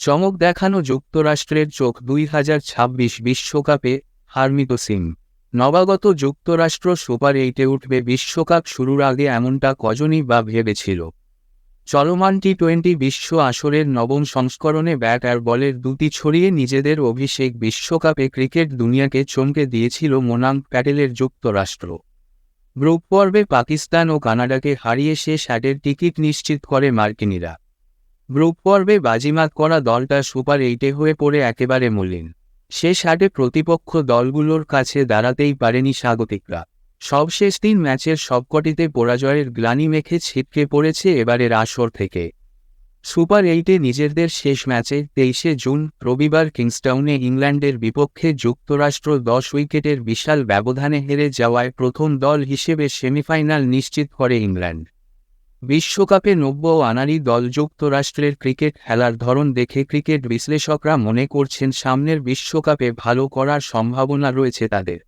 চমক দেখানো যুক্তরাষ্ট্রের চোখ দুই হাজার ছাব্বিশ বিশ্বকাপে হারমিত সিং। নবাগত যুক্তরাষ্ট্র সুপার এইটে উঠবে বিশ্বকাপ শুরুর আগে এমনটা কজনই বা ভেবেছিল? চলমান টি টোয়েন্টি বিশ্ব আসরের নবম সংস্করণে ব্যাট আর বলের দুটি ছড়িয়ে নিজেদের অভিষেক বিশ্বকাপে ক্রিকেট দুনিয়াকে চমকে দিয়েছিল মোনাঙ্ক প্যাটেলের যুক্তরাষ্ট্র। গ্রুপ পর্বে পাকিস্তান ও কানাডাকে হারিয়ে শেষ আটের টিকিট নিশ্চিত করে মার্কিনীরা। গ্রুপ পর্বে বাজিমাত করা দলটা সুপার এইটে হয়ে পড়ে একেবারে মলিন। শেষ আটে প্রতিপক্ষ দলগুলোর কাছে দাঁড়াতেই পারেনি স্বাগতিকরা। সবশেষ তিন ম্যাচের সবকটিতে পরাজয়ের গ্লানি মেখে ছিটকে পড়েছে এবারের আসর থেকে। সুপার এইটে নিজেদের শেষ ম্যাচে তেইশে জুন, রবিবার কিংস্টাউনে ইংল্যান্ডের বিপক্ষে যুক্তরাষ্ট্র দশ উইকেটের বিশাল ব্যবধানে হেরে যাওয়ায় প্রথম দল হিসেবে সেমিফাইনাল নিশ্চিত করে ইংল্যান্ড। বিশ্বকাপে নব্য আনারি দল যুক্তরাষ্ট্রের ক্রিকেট খেলার ধরন দেখে ক্রিকেট বিশ্লেষকরা মনে করছেন সামনের বিশ্বকাপে ভালো করার সম্ভাবনা রয়েছে তাদের।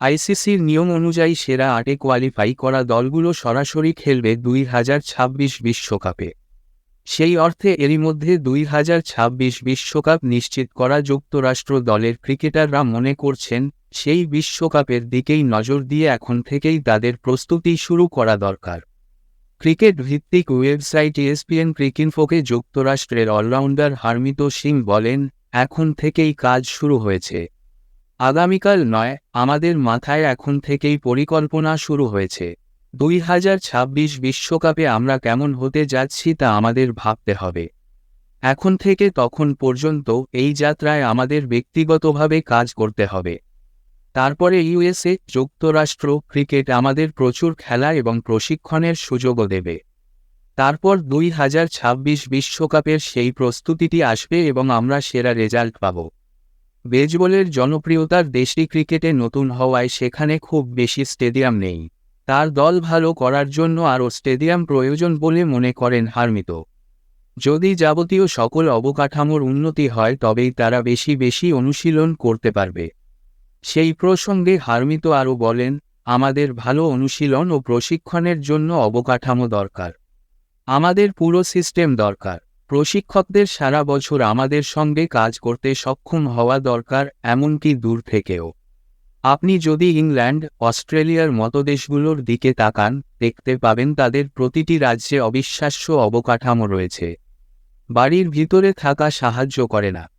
আইসিসির নিয়ম অনুযায়ী সেরা আটে কোয়ালিফাই করা দলগুলো সরাসরি খেলবে দুই হাজার ছাব্বিশ বিশ্বকাপে। সেই অর্থে এরই মধ্যে দুই হাজার ছাব্বিশ বিশ্বকাপ নিশ্চিত করা যুক্তরাষ্ট্র দলের ক্রিকেটাররা মনে করছেন, সেই বিশ্বকাপের দিকেই নজর দিয়ে এখন থেকেই তাদের প্রস্তুতি শুরু করা দরকার। ক্রিকেট ভিত্তিক ওয়েবসাইট ইএসপিএন ক্রিকিনফোকে যুক্তরাষ্ট্রের অলরাউন্ডার হারমিত সিং বলেন, এখন থেকেই কাজ শুরু হয়েছে। আগামীকাল নয়, আমাদের মাথায় এখন থেকেই পরিকল্পনা শুরু হয়েছে। দুই হাজার ছাব্বিশ বিশ্বকাপে আমরা কেমন হতে যাচ্ছি তা আমাদের ভাবতে হবে। এখন থেকে তখন পর্যন্ত এই যাত্রায় আমাদের ব্যক্তিগতভাবে কাজ করতে হবে। তারপরে ইউএসএ, যুক্তরাষ্ট্র, ক্রিকেট আমাদের প্রচুর খেলা এবং প্রশিক্ষণের সুযোগও দেবে। তারপর দুই হাজার ছাব্বিশ বিশ্বকাপের সেই প্রস্তুতিটি আসবে এবং আমরা সেরা রেজাল্ট পাব। বেজবলের জনপ্রিয়তার দেশটি ক্রিকেটে নতুন হওয়ায় সেখানে খুব বেশি স্টেডিয়াম নেই। তার দল ভালো করার জন্য আরও স্টেডিয়াম প্রয়োজন বলে মনে করেন হারমিত। যদি যাবতীয় সকল অবকাঠামোর উন্নতি হয় তবেই তারা বেশি বেশি অনুশীলন করতে পারবে। সেই প্রসঙ্গে হারমিত আরও বলেন, আমাদের ভালো অনুশীলন ও প্রশিক্ষণের জন্য অবকাঠামো দরকার। আমাদের পুরো সিস্টেম দরকার। প্রশিক্ষকদের সারা বছর আমাদের সঙ্গে কাজ করতে সক্ষম হওয়া দরকার, এমনকি দূর থেকেও। আপনি যদি ইংল্যান্ড, অস্ট্রেলিয়ার মতো দেশগুলোর দিকে তাকান, দেখতে পাবেন তাদের প্রতিটি রাজ্যে অবিশ্বাস্য অবকাঠামো রয়েছে। বাড়ির ভিতরে থাকা সাহায্য করে না।